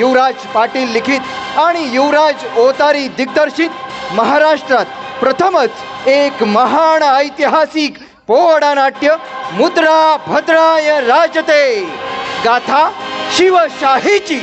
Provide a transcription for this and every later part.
युवराज पाटील लिखित आणि युवराज ओतारी दिग्दर्शित. महाराष्ट्रात प्रथमच एक महान ऐतिहासिक पोवाडा नाट्य मुद्रा भद्राय राजते. गाथा शिवशाहीची.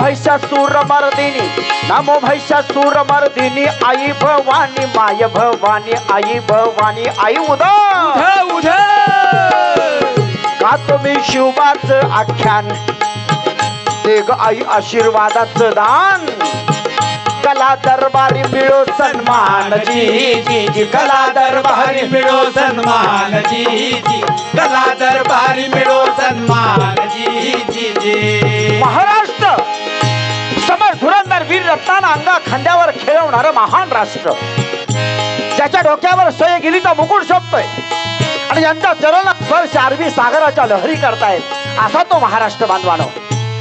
महिषासूर मर्दिनी। नमो महिषासूर मर्दिनी आई भवानी माय भवानी आई भवानी आई उदा का तुम्ही शिवबाच आख्यान ते ग आई आशीर्वादाचं दान। कला दरबारी मिळो सन्मान जी जी जी. कला दरबारी मिळो सन्मान जी जी. कला दरबारी मिळो सन्मान जी जी जी. धुरंधर वीर रत्नानं अंगा खांद्यावर खेळवणार महान राष्ट्र. ज्याच्या डोक्यावर सोय सह्यगिरीचा मुकुट शोभतोय. आणि यांचा चरण स्पर्श अरबी सागराच्या लहरी करतायत असा तो महाराष्ट्र बांधवानो.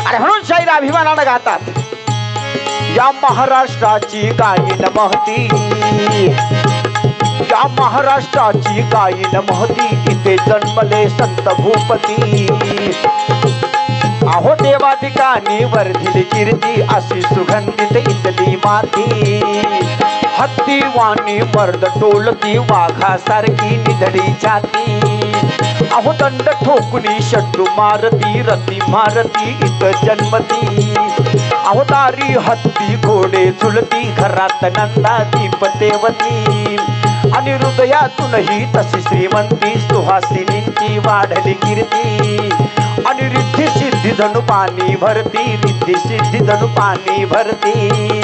आणि म्हणून शाहीर अभिमानानं गातात. या महाराष्ट्राची गायीन महती या महाराष्ट्राची गायीन महती इथे जन्मले संत भूपती. अहो देवा ठिकाणी वर्धिली कीर्ती अशी सुगंधित इथली माती. हत्ती वाणी मर्द टोलती वाघासारखी निधडी छाती अहो दंड ठोकुनी शट्टू मारती रती मारती इत जन्मती. अहो हत्ती घोडे झुलती घरात नंदा दीपतेवती आणि हृदयातूनही तशी श्रीमंती सुहासिनींची वाढली कीर्ती. आणि रिद्धी सिद्धी जणू पाणी भरती रिद्धी सिद्धी जणू पाणी भरती.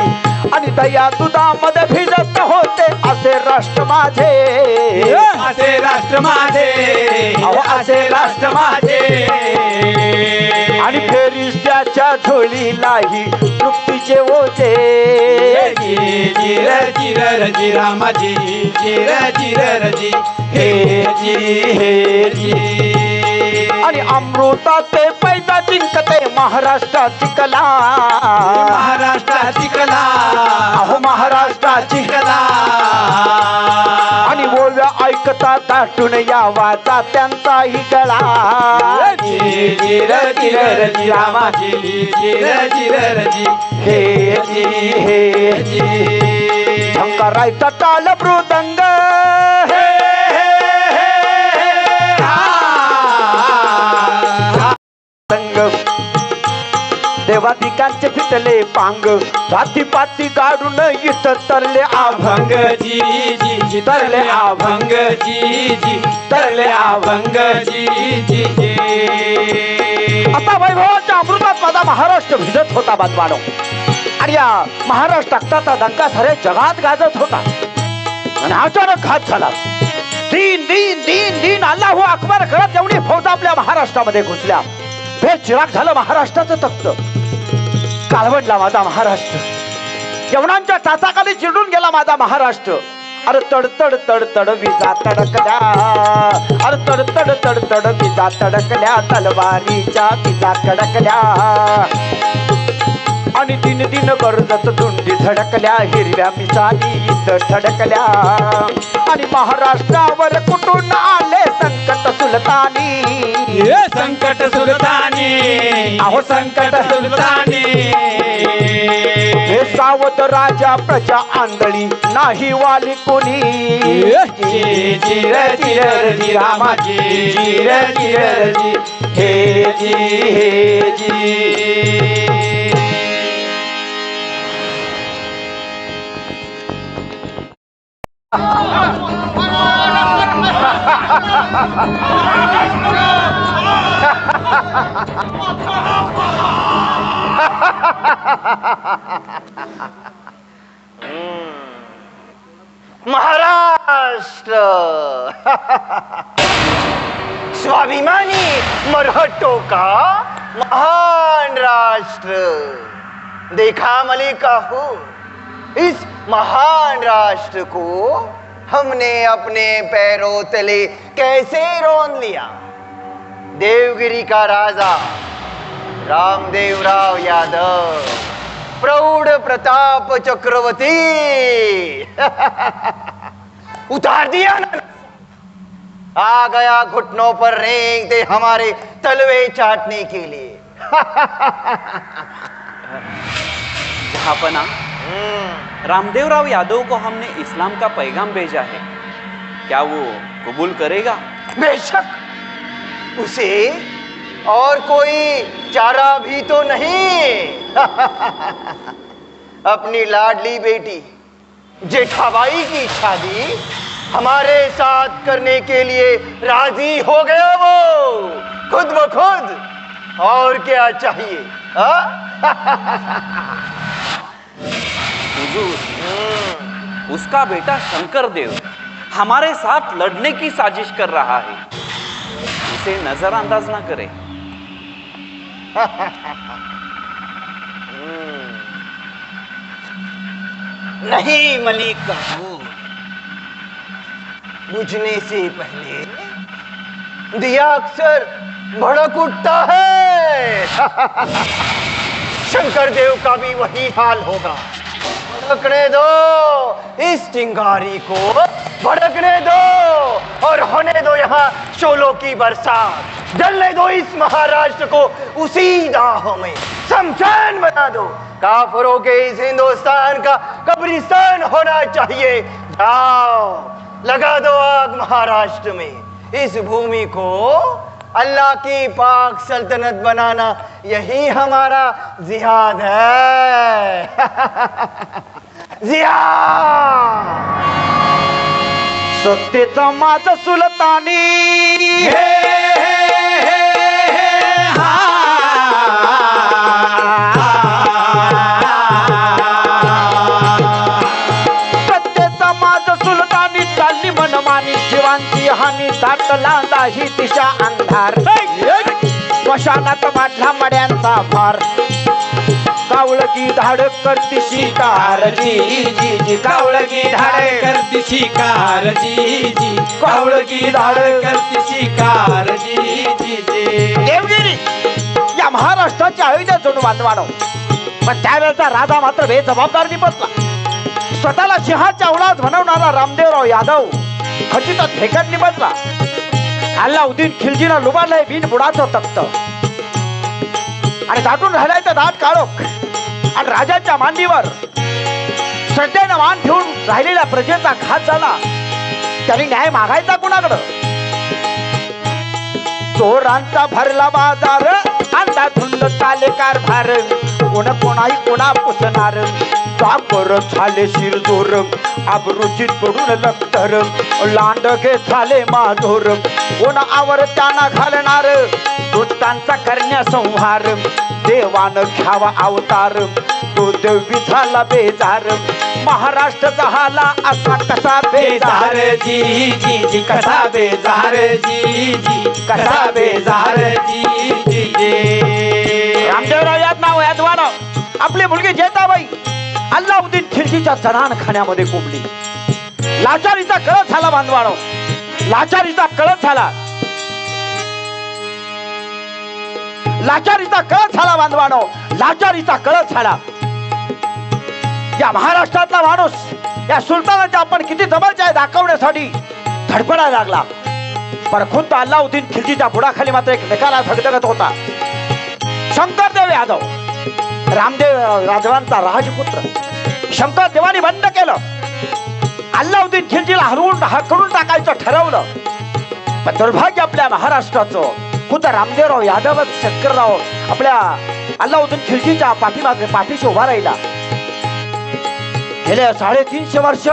आणि दया दुधामध्ये भिजत होते असे राष्ट्र माझे. असे राष्ट्र माझे. असे राष्ट्र माझे. आणि फेरीस त्याच्या झोळीलाही तृप्तीचे ओझे जिर जिर जी रामाजी. जिर जिर जी हे जी हे जी अमृताचे पैसा जिंकते महाराष्ट्राची कला. महाराष्ट्राची कला. अहो महाराष्ट्राची कला. आणि ओव्या ऐकता दाटून यावाचा त्यांचाही गळा. जी हे जी हे जी शंकरायचा ताल मृदंग संग. देवादिकांचे फिटले पांग. पाती पाती काढून इथं तरले आभंग अभंग. जी जी जी तरले अभंग जी जी तरले अभंग जी जी जी. आता वैभवाच्या अमृतात माझा महाराष्ट्र भिजत होता बांधवानो आणि या महाराष्ट्राचा दंका सारे जगात गाजत होता. आणि अचानक घात झाला. दिन दिन दिन दिन अल्लाहू अकबर करत एवढी फौज आपल्या महाराष्ट्रामध्ये घुसल्या. हे चिराग झालं महाराष्ट्राचं तख्त. कालवडला माझा महाराष्ट्र. यवनांच्या चाचाखाली चिडून गेला माझा महाराष्ट्र. अरे तडतड तडतड विजा तडकल्या. अरे तड तड तड तड विजा तडकल्या. तलवारीच्या विजा कडकल्या आणि दिन दिन गरजत धुंडी धडकल्या हिरव्या मिसाली इथं धडकल्या आणि महाराष्ट्रावर कुठून आले संकट सुलतानी? संकट सुलतानी. अहो संकट सुलतानी. हे सावध राजा प्रजा आंधळी नाही वाली कोणी? जी जी रामाजी जी र जी र जी हे जी हे जी. महाराष्ट्र। स्वाभिमानी मरहटो का महान राष्ट्र। देखा मलिका हो। इस महान राष्ट्र को हमने अपने पैरों तले कैसे रोन लिया? देवगिरी का राजा, रामदेव राव यादव, प्रौढ़ प्रताप चक्रवर्ती। उतार दिया ना। आ गया घुटनों पर रेंगते हमारे तलवे चाटने के लिए। जहापना रामदेवराव यादव को हमने इस्लाम का पैगाम भेजा है। क्या वो कबूल करेगा? बेशक। उसे और कोई चारा भी तो नहीं। अपनी लाडली बेटी, जेठाबाई की शादी हमारे साथ करने के लिए राज़ी हो गया वो। खुद ब खुद। और क्या चाहिए, हा? हुजूर उसका बेटा शंकर देव हमारे साथ लड़ने की साजिश कर रहा है। उसे नजरअंदाज ना करें। नहीं, मलिक कपूर बुझने से पहले दिया अक्सर भड़क उठता है। शंकर देव का भी वही हाल होगा। भड़कने दो। इस चिंगारी को भड़कने दो और होने दो यहाँ शोलों की बरसात। डलने दो इस महाराष्ट्र को उसी दाह में। शमशान बना दो। काफरों के इस हिंदुस्तान का कब्रिस्तान होना चाहिए। जाओ, लगा दो आग महाराष्ट्र में। इस भूमि को अल्लाह की पाक सल्तनत बनाना यही हमारा जिहाद है। जिहाद। हे हे हे सत्तेचा दाटला दाही दिशा अंधार. स्मशानात माठला मड्यांचा फार कावळगी धाड करती शिकार. जी जी जी कावळगी धाड करती शिकार. जी जी कावळगी धाड करती शिकार. जी जी देवगिरी या महाराष्ट्राचे आयोजन जणू बांधवानो पण त्यावेळेचा राजा मात्र बेजबाबदार निपटला. स्वतःला सिंहाच्या अवलाद बनवणारा रामदेवराव यादव खचित फेकत निपटला. अल्लाउद्दीन खिलजीनं लुबाडलंय बिन बुडाचं तख्त. आणि दाटून राहिलाय तर दाट काळोख. आणि राजाच्या मांडीवर श्रद्धेनं मान ठेवून राहिलेल्या प्रजेचा घात झाला. त्यांनी न्याय मागायचा कुणाकडं? चोरांचा भरला बाजार अंदा धुंद चाले कारभार कोण कोणाही कोणा पुसणार. चाकर झाले शिरजोर. आबरुचित पडून लक्तर लांडगे झाले माधोर. कोण आवर त्यांना घालणार. दुष्टांचा करण्या संहार. देवान घ्यावा अवतार. तो देवी झाला बेजार. महाराष्ट्र झाला असा कसा बेजार? जी जी जी कसा बेजार? जी जी कसा बेजार? जी जी रामदेवराव याद नाव वाढव आपली मुलगी जेताबाई. अल्लाउद्दीन खिडकीच्या जनान खाण्यामध्ये कोंबली. लाचारीचा कळत झाला बांधवाडो लाचारीचा कळत झाला. लाचारीचा कळत झाला बांधवाडो लाचारीचा कळत झाला. या महाराष्ट्रातला माणूस या सुलतानाच्या आपण किती जबरचे आहे दाखवण्यासाठी धडपडायला लागला. पण खुद्द अल्लाउद्दीन खिलजीच्या बुडाखाली मात्र एक निकाला धगधगत होता. शंकरदेव यादव. रामदेव राजवांचा राजपुत्र. शंकर देवाने बंद केलं. अल्लाउद्दीन खिलजीला हरवून हकडून टाकायचं ठरवलं. पण दुर्भाग्य आपल्या महाराष्ट्राचं खुद्द रामदेवराव यादवच शंकरराव आपल्या अल्लाउद्दीन खिलजीच्या पाठीमागे पाठीशी उभा राहिला. गेल्या साडेतीनशे वर्ष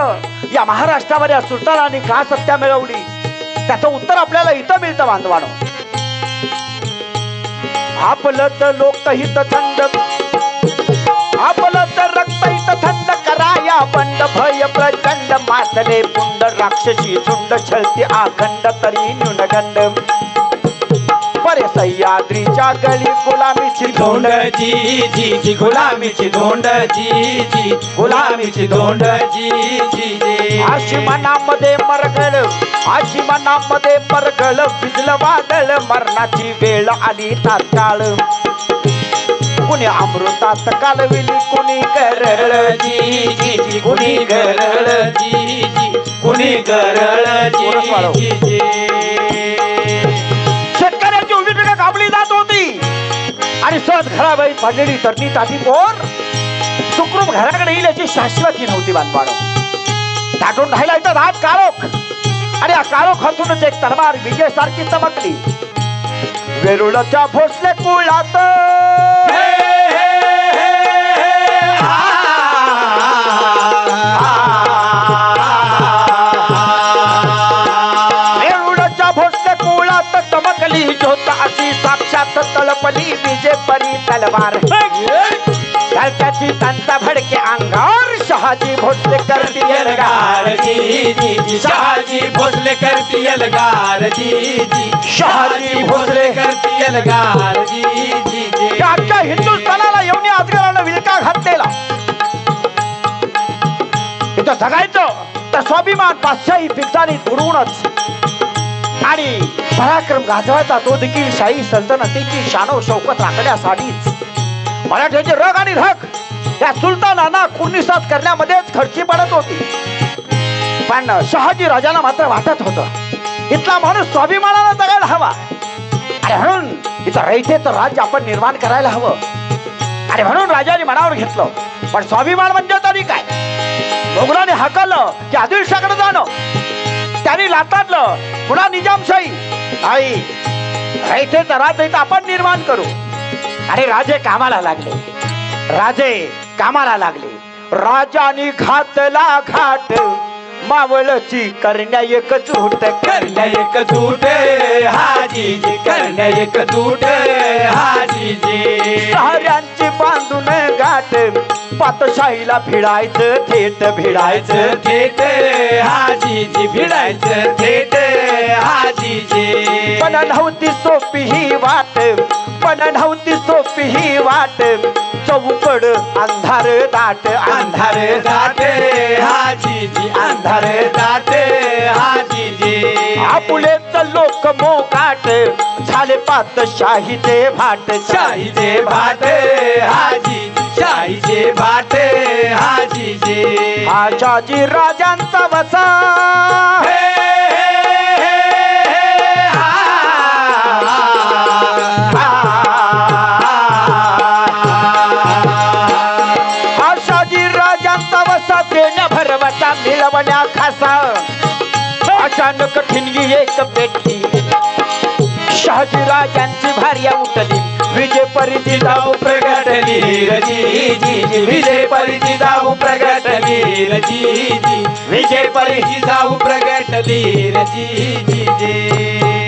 या महाराष्ट्रामध्ये या सुलतानांनी का सत्ता मिळवली? त्याचं उत्तर आपल्याला इथं मिळतं बांधवानं. आपलं तर लोकहित थंड आपलं तर रक्तहित थंड कराया बंड भय प्रचंड मातले पुंड राक्षसी झुंड छळती आखंड तरी न्यूनगंड. परे सह्य सह्याद्रीच्या गळी गुलामीची धोंड. जी जी जी गुलामीची धोंड जी जी गुलामीची धोंड जी जी जी. अशी मनामध्ये मरगळ अशी मनामध्ये मरगळ भिजलं वादळ मरणाची वेळ आली तात्काळ. कुणी अमृतात कालविली कुणी करळ जी जी जी कुणी गरळ जी जी कुणी गरळ पोरं वाढव. जी जी शेतकऱ्याची उभी पिकं कापली जात होती. आणि सहज घराबाई पडलेली तरती ताटी पोर. सुखरूप घराकडे येईल याची शाश्वती नव्हती बांधवाड दाटून राहिला इथं हात काळोख. आणि या काळोखातूनच एक तलवार विजयसारखी चमकली. वेरुळच्या भोसले कुळात विजय परी तलवार भडके अंगावर शहाजी भोसले यलगार जी जी शहाजी भोसले करती यलगार जी जी शहाजी भोसले करती यलगार जी जी जी की अख्ख्या हिंदुस्थानाला येऊन अजगरानं विळका घातलेला. इथं तर स्वाभिमान पाचशाही पित्तानीत उडवूनच आणि पराक्रम गाजवायचा तो देखील शाही सल्तनतीची शानो शौकत राखण्यासाठीच. मराठ्याचे रग आणि रग या सुलतानांना खुर्निसात करण्यामध्येच खर्ची पडत होती. पण शहाजी राजाला मात्र वाटत होतं इथला माणूस स्वाभिमानाला जगायला हवा. आणि म्हणून इथं रयतेचं राज्य आपण निर्माण करायला हवं. आणि म्हणून राजाने मनावर घेतलं पण स्वाभिमान म्हणजे तरी काय? मोगलाने हाकललं की आदिलशाकडे जाणं. त्यांनी लाताडलं पुन्हा निजामशाही आई रयतेचं तर इथं आपण निर्माण करू. अरे राजे कामाला लागले. राजे कामाला लागले. राजाने घातला घाट. मावळची करण्या एक झूट करण्या एक झूट हाजी जी करण्या एक झूट हाजी जी साऱ्यांची बांधून गाठ पातशाहीला भिडायचं थेट भिडायचं थेट. हाजी जी भिडायचं थेट. हाजी जी पण नव्हती सोपी ही वाट पण नव्हती सोपी ही वाट. चौकड अंधार दाट अंधार जाते हाजी जी अंधार जाते हाजी जी आपुलेच लोक मोकाट झाले पातशाहीचे भाट. शाहीचे भाट हाजी शाहीचे भाट हाजी जी आशाजी राजांचा वसा. हे, अचानक एक पेटली शहाजीराजांची भार्या उठली. विजय परिची जाऊ प्रगटली. रजी जी जी विजय परिची जाऊ प्रगटली. रजी जी विजय परिची जाऊ प्रगटली. रजी जी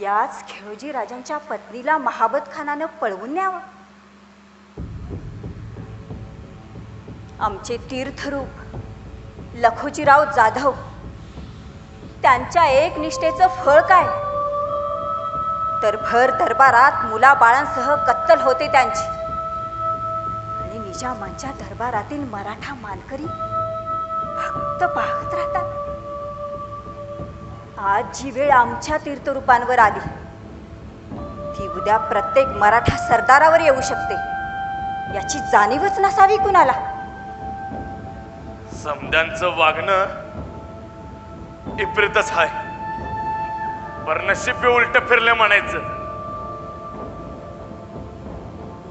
याच खेळोजी राजांच्या पत्नीला महाबत खानानं पळवून न्यावं. आमचे तीर्थरूप लखोजीराव जाधव त्यांच्या एक निष्ठेचं फळ काय? तर भर दरबारात मुलाबाळांसह कत्तल होते त्यांची. आणि निजामांच्या दरबारातील मराठा मानकरी फक्त पाहत राहतात. आज जी वेळ आमच्या तीर्थरूपांवर आली ती उद्या प्रत्येक मराठा सरदारावर येऊ शकते. याची जाणीवच नसावी कुणाला. समद्यांचं वागणं इप्रितच आहे नशीब उलट फिरले म्हणायचं.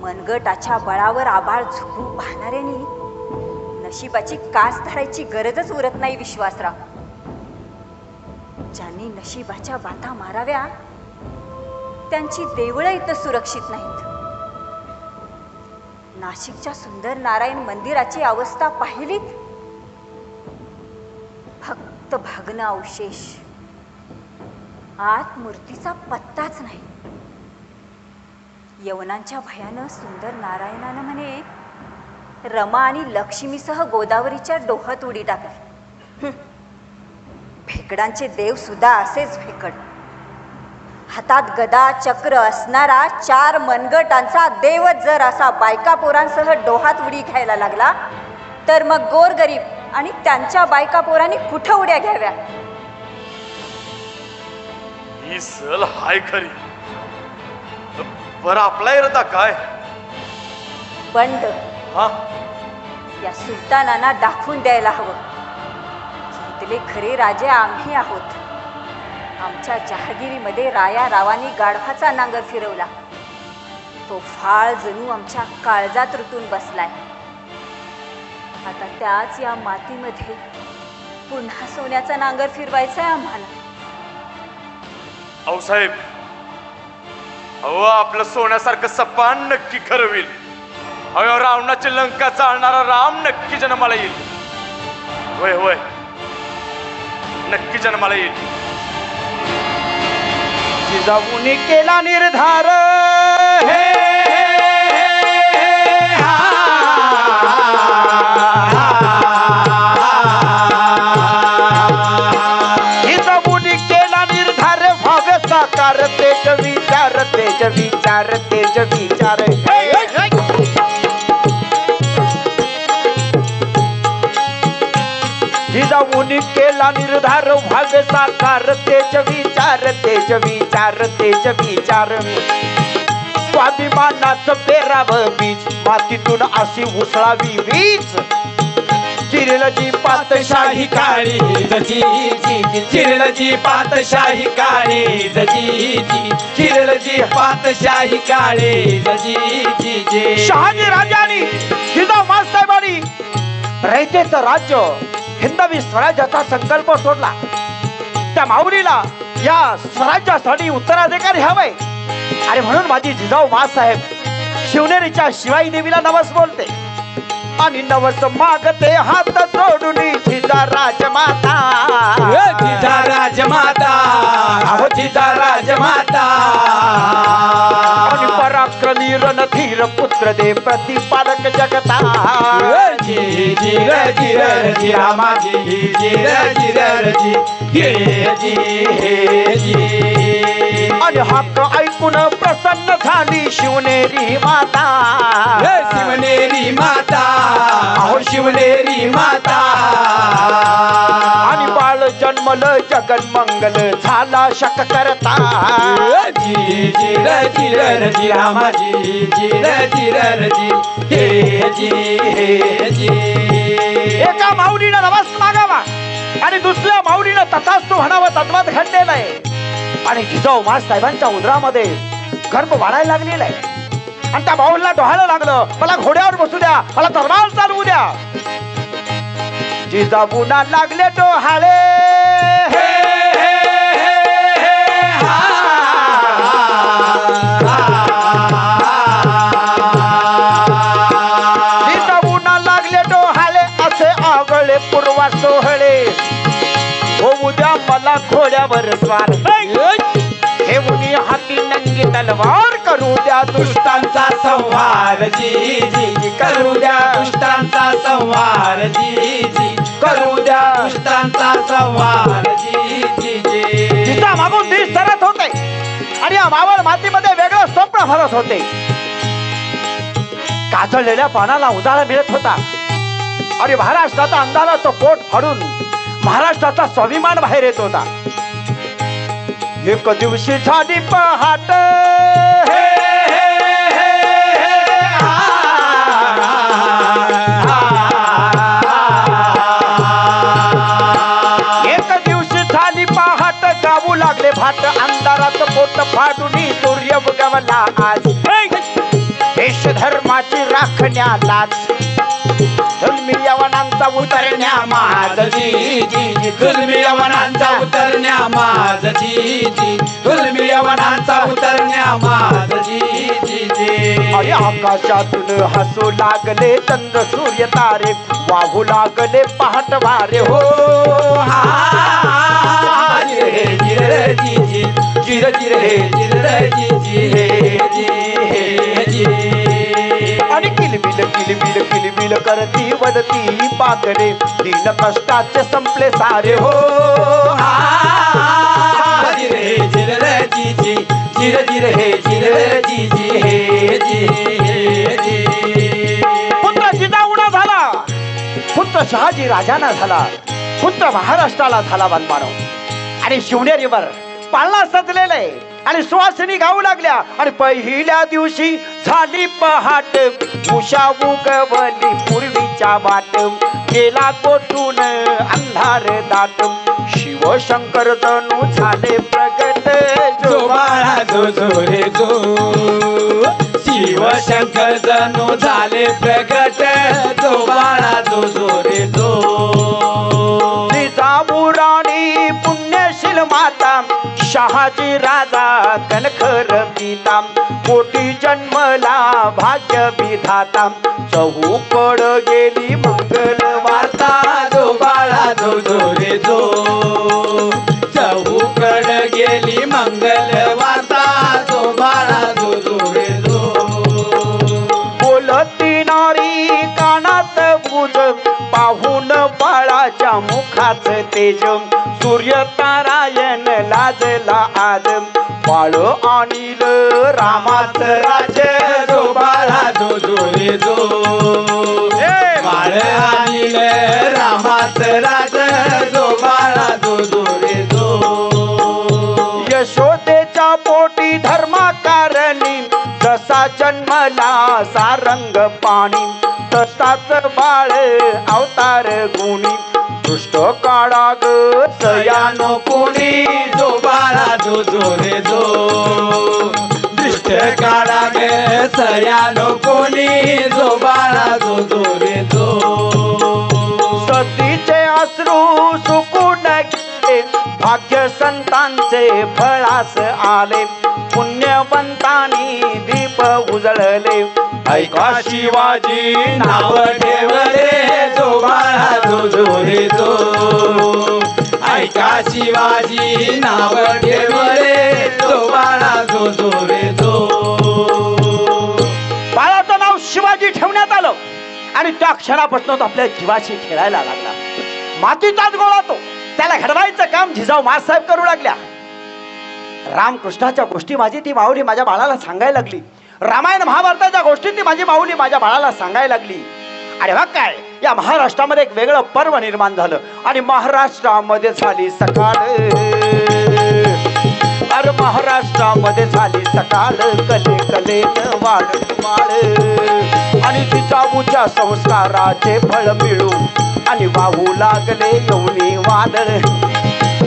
मनगटाच्या बळावर आबाळ झुकून पाहणाऱ्यांनी नशिबाची कास धरायची गरजच उरत नाही विश्वासराव. ज्यांनी नशिबाच्या बाता माराव्या त्यांची देवळं इथं सुरक्षित नाहीत. नाशिकच्या सुंदर नारायण मंदिराची अवस्था पाहिलीत? फक्त भग्न अवशेष. आत मूर्तीचा पत्ताच नाही. यवनांच्या भयानं सुंदर नारायणानं म्हणे रमा आणि लक्ष्मीसह गोदावरीच्या डोहात उडी टाकली. भेकडांचे देव सुद्धा असेच भेकड हातात गदा चक्र असणारा चार मनगटांचा देवच जर असा बायका पोरांसह डोहात उडी घ्यायला लागला तर मग गोरगरीब आणि त्यांच्या बायका पोरांनी कुठं उड्या घ्याव्या? ही सल हाय खरी. पर आपला इरदा काय? बंड हा? या सुलतानांना दाखवून द्यायला हवं. आपले खरे राजे आम्ही आहोत. आमच्या जहागिरीमध्ये राया रावानी गाढवाचा नांगर फिरवला. तो फाळ जणू आमच्या काळजात ऋतून बसलाय. आता त्याच या मातीमध्ये पुन्हा सोन्याचा नांगर फिरवायचा आहे आम्हाला. अहो साहेब अहो आपलं सोन्यासारखं सपान नक्की खरं अहो रावणाची लंका चालणारा राम नक्की जन्माला येईल. होय होय. नक्की जन्माला येईल. जिजाऊनी केला निर्धार. हे केला निर्धार. तेज विचार तेज विचार तेज विचार. जिजाऊनी केला निर्धार व्हावे साकार तेज विचार तेज विचार तेज विचार. स्वाभिमानाच पेरावं बीज मातीतून अशी उसळावी वीज. चिरलजी पातशाही काळी जजी जी. चिरलजी पातशाही काळी जजी चिरलजी पातशाही काळी जजी जी जी. शहाजी राजानी जिजाऊ साहेबांनी रयतेचं राज्य. हिंदवी स्वराज्याचा संकल्प सोडला. त्या माऊलीला या स्वराज्यासाठी उत्तराधिकारी हवंय आणि म्हणून माझी जिजाऊ मासाहेब शिवनेरीच्या शिवाई देवीला नवस बोलते. आणि नवस मागते हात जोडून जिजा राजमाता. जिजा राजमाता. जिजा राजमाता. पराक्रमी रणधीर पुत्र दे प्रतिपालक जगता. जी जी रामा हे हे आणि हक्क ऐकून प्रसन्न झाली शिवनेरी माता. शिवनेरी माता. अहो शिवनेरी माता. आणि जन्मल जगन मंगल झाला शक करता. जी जी र जी र जी रामा जी जी र जी र जी हे जी हे जी एका माऊलीनं नवस मागावा आणि दुसऱ्या माऊलीनं तथास्तु म्हणावं तद्वत घडलेलं आहे आणि जिजाऊ मास साहेबांच्या उदरामध्ये गर्भ वाढायला लागलेला आहे. आणि त्या माऊलीला डोहायला लागलं मला घोड्यावर बसू द्या मला तलवार चालवू द्या. जिजाऊना लागले डोहाळे. हे हे हे हे जिजाऊना लागले डोहाळे असे आवळे पूर्वा सोहळे. होऊ द्या मला घोड्यावर स्वार. हे मुनी तलवार करू द्या दुष्ट दुष्टांचा संहार जी जी करू द्या दुष्टांचा संहार जी जी. करू द्या दुष्टांचा संहार जी जी जी. मागून दिस सरत होते आणि या मावळ मातीमध्ये वेगळं स्वप्न भरत होते. काजळलेल्या पानाला उजाळा मिळत होता. आणि महाराष्ट्राचा अंधाराचं पोट फाडून महाराष्ट्राचा स्वाभिमान बाहेर येत होता. एक दिवशी झाली पहाट भाट अंधारात पोट फाडून सूर्य उगवला आज. देश धर्माची जुलमी यवनांचा उतरण्या माझ जी जी जी जुलमी यवनांचा उतरण्या माझ जी जी जुलमी यवनांचा उतरण्या माझ जी जी जी. अरे आकाशातून हसू लागले चंद्र सूर्य तारे वाहू लागले पहाट वारे. हो हा जिरे जिरे हे जी हे जी आणि किलबिल किलबिल किलबिल करती वदती पाकरे दिन कष्टाचे संपले सारे हो. हा जिरे जिरे जी जी जिरे जिरे हे जी जी हे जी हे जी पुत्र जिजाऊना झाला. पुत्र शहाजी राजाना झाला. पुत्र महाराष्ट्राला झाला बनमानो आणि शिवनेरीवर पालना सजलेले आणि सुवासिनी गाऊ लागल्या. आणि पहिल्या दिवशी झाली पहाट. उषा उगवली पूर्वीच्या वाट. गेला कोठून अंधार दाट. शिवशंकर जणू झाले प्रगट. जो बाळा जो जो रे जो. शिव शंकर जणू झाले प्रगट. जो बाळा जो जो रे जो. जिजाऊराणी पुण्यशील माता शहाजी राजा कनखर पिता कोटी जन्मला भाग्य विधाता चहूकड गेली मंगल वार्ता वार्ता जो बाळा जो जो रे जो मुखाच तेज सूर्य तारायण लाजला आज बाळ आणील रामाच राज जो बाळा जो जो. रे जो बाळ आणील रामाच राज जो बाळा जो जो रे जो. यशोदेच्या पोटी धर्माकारणी जसा जन्मला सारंग पाणी तसाच बाळ अवतार गुणी. दृष्ट काळा ग सयानो कोणी जो बारा जो जो रे जो. दृष्ट काढा ग सयानो कोणी जो बारा जो जो रे जो. सतीचे अश्रू सुकून गेले भाग्य संतांचे फळास आले. पुण्यवंतानी दीप उजळले ऐका शिवाजी नाव ठेवले जो जो जो रे जो ऐका शिवाजी नाव ठेवले जो जो जो रे जो बाळाचं नाव शिवाजी ठेवण्यात आलं. आणि त्या क्षणापासून तो आपल्या जीवाशी खेळायला लागला. मातीचाच गोळा तो. त्याला घडवायचं काम जिजाऊ मासाहेब करू लागल्या. रामकृष्णाच्या गोष्टी माझी ती माऊली माझ्या बाळाला सांगायला लागली. रामायण महाभारताच्या गोष्टींनी माझी माऊली माझ्या बाळाला सांगायला लागली. अरे वा काय? या महाराष्ट्रामध्ये एक वेगळं पर्व निर्माण झालं. आणि महाराष्ट्रामध्ये झाली सकाळ. अरे महाराष्ट्रामध्ये झाली सकाळ. कले कले वाढ वाढ. आणि उच्या संस्काराचे फळ मिळू आणि वाहू लागले यवनी वादळ.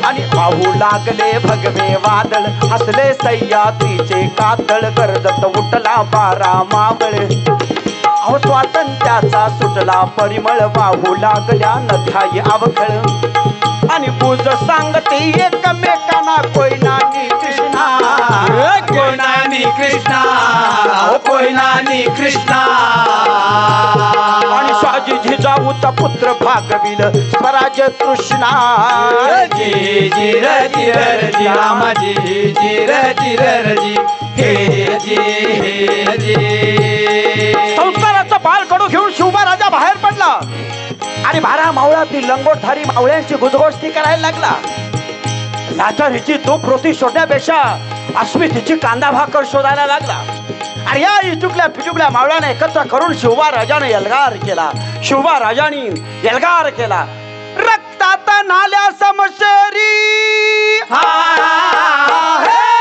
आणि पाहू लागले भगवे वादळ. हसले सह्याद्रीचे कातळ. गरजत उठला बारा मावळ. अहो स्वातंत्र्याचा सुटला परिमळ. वाहू लागल्या नद्याई अवखळ. आणि पूज सांगते एकमेकांना कोयनानी कृष्णा. कोयनानी कृष्णा. कोयनानी कृष्णा. जिजाऊचा पुत्र भागविल. स्वराज तृष्णा. जी जी र जी र र जी रामाजी जी र जी र र जी हे जी हे जी. संस्काराचा बाळ कडू घेऊन शिवबा राजा बाहेर पडला. आणि बारा मावळातील लंगोटधारी मावळ्यांची गुजगोष्टी करायला लागला. लाचारीची तूप रोटी शोधण्यापेक्षा अस्मितीची कांदा भाकर शोधायला लागला. आणि या इटुकल्या पिटुकल्या मावळ्याने एकत्र करून शिवबा राजाने यलगार केला. शिवबा राजाने यलगार केला. रक्तात नाल्या समशेरी. हा!